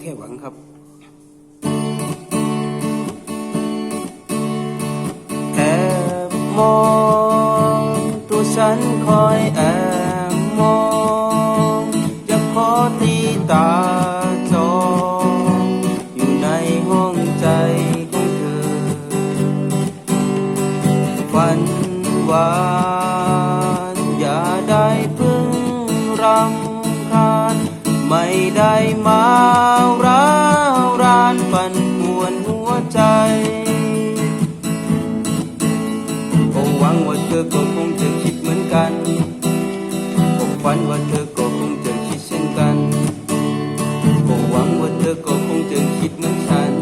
แค่หวังครับ แอบมองตัวฉันคอยแอบมองอยากขอตีตาจองอยู่ในห้องใจของเธอฝันวา ม่ได้มาร้าวรานปั่นป่วนหัวใจก็หวังว่าเธอก็คงจะคิดเหมือนกันก็ฝันว่าเธอก็คงจะคิดเช่นกันก็หวังว่าเธอก็คงจะคิดเหมือนฉัน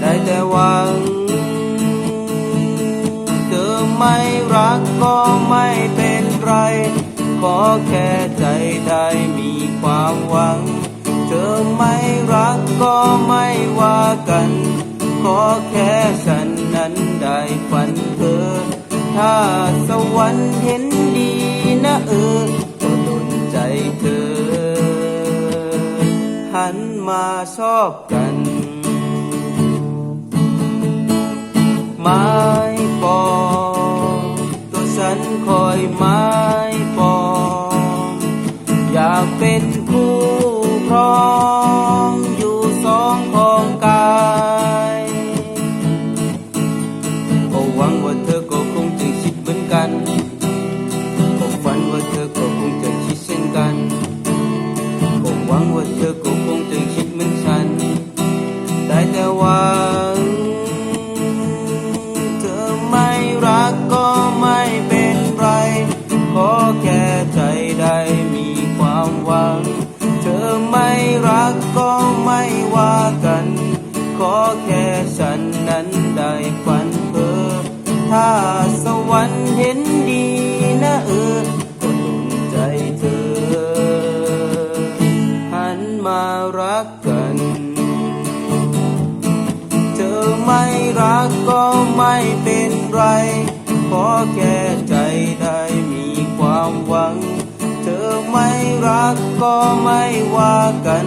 ได้แต่หวัง เธอไม่ แค่ใจได้มีความหวัง เธอไม่รักก็ไม่ว่ากัน ขอแค่ฉันนั้นได้ฝันเธอ ถ้าสวรรค์เห็นดีนะเออก็ดนใจเธอ หันมาชอบกันไม้ปอตัวฉันคอยม้ป เธอก็คงจะคิดเหมือนฉัน ได้แต่หวัง เธอไม่รักก็ไม่เป็นไร ขอแค่ใจได้มีความหวัง เธอไม่รักก็ไม่ว่ากัน ขอแค่ฉันนั้นได้ฝันเพ้อถ้าสวรรค์เห็น รักก็ไม่เป็นไร ขอแค่ใจได้มีความหวัง เธอไม่รักก็ไม่ว่ากัน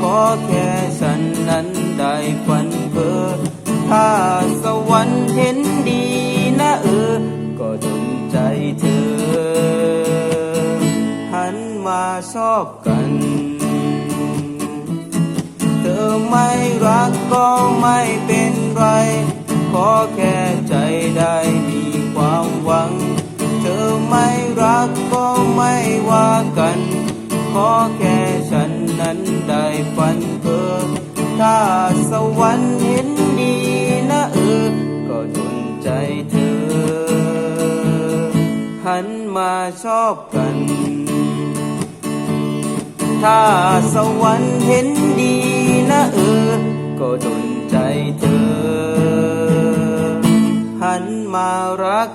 ขอแค่ฉันนั้นได้ฝันเพ้อถ้าสวรรค์เห็นดีนะเออ ก็ดลใจเธอ หันมาชอบกัน เธอไม่รักก็ไม่เป็นไร ขอแค่ใจได้มีความหวัง เธอไม่รักก็ไม่ว่ากัน ขอแค่ฉันนั้นได้ฝันเพ้อถ้าสวรรค์เห็นดีนะเออ ก็ดนใจเธอ หันมาชอบกันถ้าสวรรค์เห็นดี ก็ดนใจเธอ หันมารัก